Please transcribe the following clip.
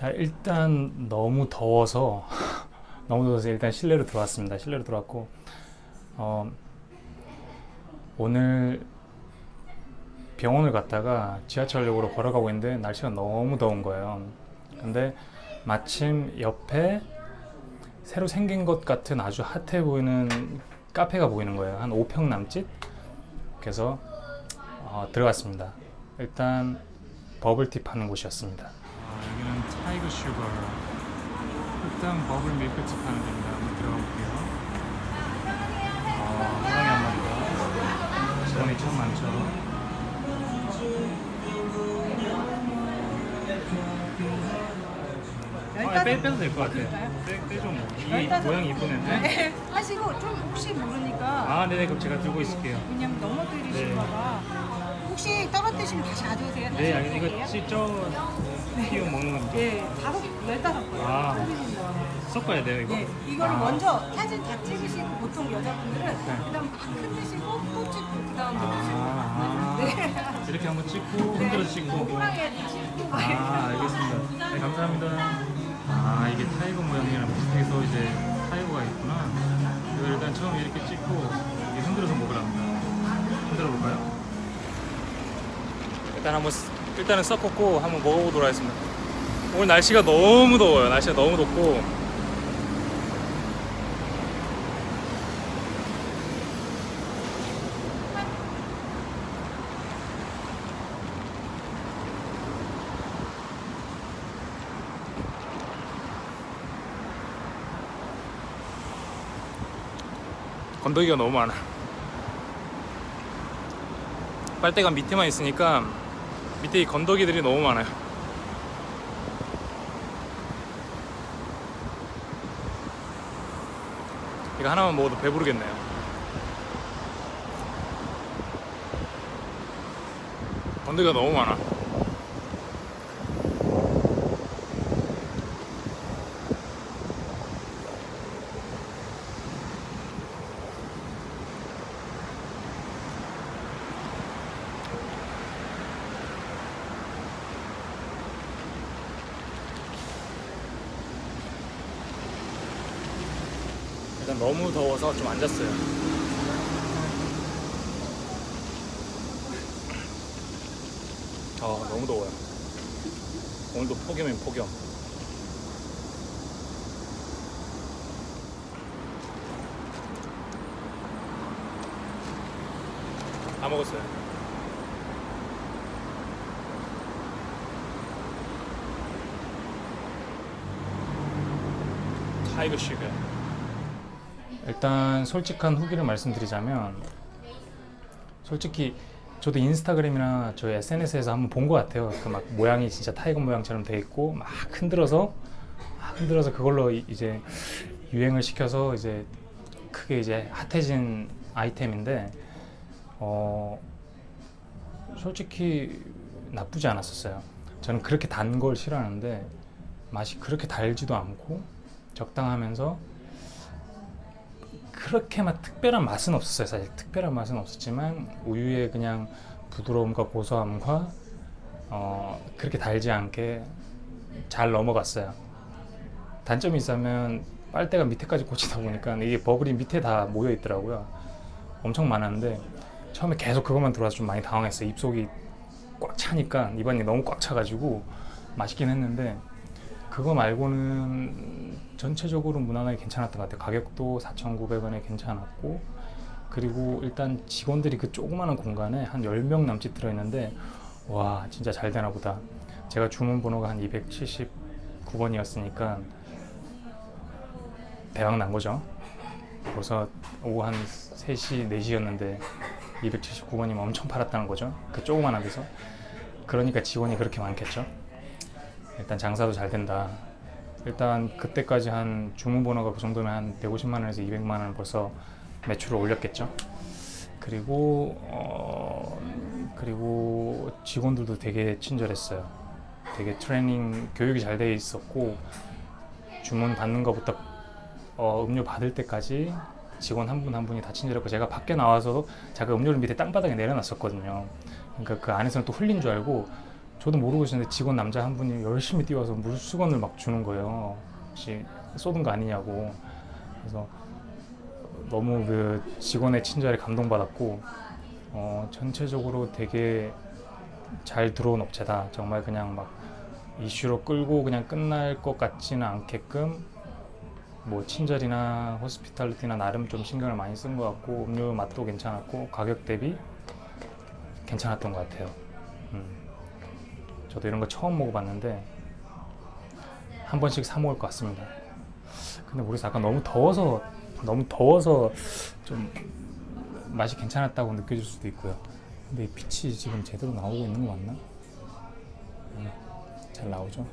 자 일단 너무 더워서 너무 더워서 일단 실내로 들어왔습니다. 실내로 들어왔고 어, 오늘 병원을 갔다가 지하철역으로 걸어가고 있는데 날씨가 너무 더운 거예요. 근데 마침 옆에 새로 생긴 것 같은 아주 핫해 보이는 카페가 보이는 거예요. 한 5평 남짓. 그래서 어, 들어갔습니다. 일단 버블티 파는 곳이었습니다. 타이거 슈거 흑당 버블 밀크티 파는 데입니다. 한번 들어가 볼게요. 어, 호랑이 한 마리가 직원이 참 많죠. 아, 빼, 빼도 될 것 같아요. 빼, 빼죠 뭐. 이. 모양이 이쁘는데. 네. 하시고 좀 혹시 모르니까 아, 네네. 그럼 제가 들고 있을게요. 왜냐면 네. 넘어뜨리실까봐 혹시 떨어뜨리시면 다시 가져오세요. 네, 알겠 이거 찌쪄 피우 먹는 겁니다. 네, 다섯 열다섯 번 아. 터지신 거. 섞어야 돼요, 이거? 네, 이거를 아. 먼저 사진 다 찍으시고 보통 여자분들은 네. 그다음 막 흔드시고 또 찍고 그다음 아, 아. 네. 이렇게 한번 찍고 흔들어 찍고. 찍고 막 아, 알겠습니다. 네, 감사합니다. 아, 이게 타이거 모양이랑 비슷해서 이제 타이거가 있구나. 이거 일단 처음에 이렇게 찍고 이게 흔들어서 먹으랍니다. 흔들어 볼까요? 일단 한번 쓰- 일단은 섞었고 한번 먹어보도록 하겠습니다. 오늘 날씨가 너무 더워요. 날씨가 너무 덥고. 건더기가 너무 많아. 빨대가 밑에만 있으니까 밑에 이 건더기들이 너무 많아요. 이거 하나만 먹어도 배부르겠네요. 건더기가 너무 많아. 일단 너무 더워서 좀 앉았어요. 아 너무 더워요. 오늘도 폭염이면 폭염. 다 먹었어요. 타이거 슈가. 일단 솔직한 후기를 말씀드리자면 솔직히 저도 인스타그램이나 저희 SNS에서 한번 본 것 같아요. 그 막 모양이 진짜 타이거 모양처럼 돼 있고 막 흔들어서 막 흔들어서 그걸로 이- 이제 유행을 시켜서 이제 크게 이제 핫해진 아이템인데 어 솔직히 나쁘지 않았었어요. 저는 그렇게 단 걸 싫어하는데 맛이 그렇게 달지도 않고 적당하면서 그렇게 막 특별한 맛은 없었어요. 사실 특별한 맛은 없었지만 우유의 그냥 부드러움과 고소함과 어, 그렇게 달지 않게 잘 넘어갔어요. 단점이 있다면 빨대가 밑에까지 꽂히다 보니까 이게 버블이 밑에 다 모여 있더라고요. 엄청 많았는데 처음에 계속 그것만 들어와서 좀 많이 당황했어요. 입속이 꽉 차니까 입안이 너무 꽉 차가지고 맛있긴 했는데 그거 말고는 전체적으로 무난하게 괜찮았던 것 같아요. 가격도 4,900원에 괜찮았고 그리고 일단 직원들이 그 조그마한 공간에 한 10명 남짓 들어있는데 와 진짜 잘 되나 보다. 제가 주문 번호가 한 279번이었으니까 대박 난 거죠. 벌써 오후 한 3시, 4시였는데 279번이면 엄청 팔았다는 거죠. 그 조그만한 데서. 그러니까 직원이 그렇게 많겠죠. 일단 장사도 잘 된다. 일단 그때까지 한 주문 번호가 그 정도면 한 150만 원에서 200만 원 벌써 매출을 올렸겠죠. 그리고 어 그리고 직원들도 되게 친절했어요. 되게 트레이닝 교육이 잘 돼 있었고 주문 받는 것부터 어, 음료 받을 때까지 직원 한 분 한 분이 다 친절했고 제가 밖에 나와서 제가 음료를 밑에 땅바닥에 내려놨었거든요. 그러니까 그 안에서는 또 흘린 줄 알고 저도 모르고 있었는데 직원 남자 한 분이 열심히 뛰어와서 물수건을 막 주는 거예요. 혹시 쏟은 거 아니냐고. 그래서 너무 그 직원의 친절에 감동받았고 어, 전체적으로 되게 잘 들어온 업체다. 정말 그냥 막 이슈로 끌고 그냥 끝날 것 같지는 않게끔 뭐 친절이나 호스피탈리티나 나름 좀 신경을 많이 쓴 것 같고 음료 맛도 괜찮았고 가격 대비 괜찮았던 것 같아요. 음. 저도 이런 거 처음 먹어봤는데 한 번씩 사 먹을 것 같습니다. 근데 모르겠어 아까 너무 더워서 너무 더워서 좀 맛이 괜찮았다고 느껴질 수도 있고요. 근데 이 빛이 지금 제대로 나오고 있는 거 맞나? 음, 잘 나오죠?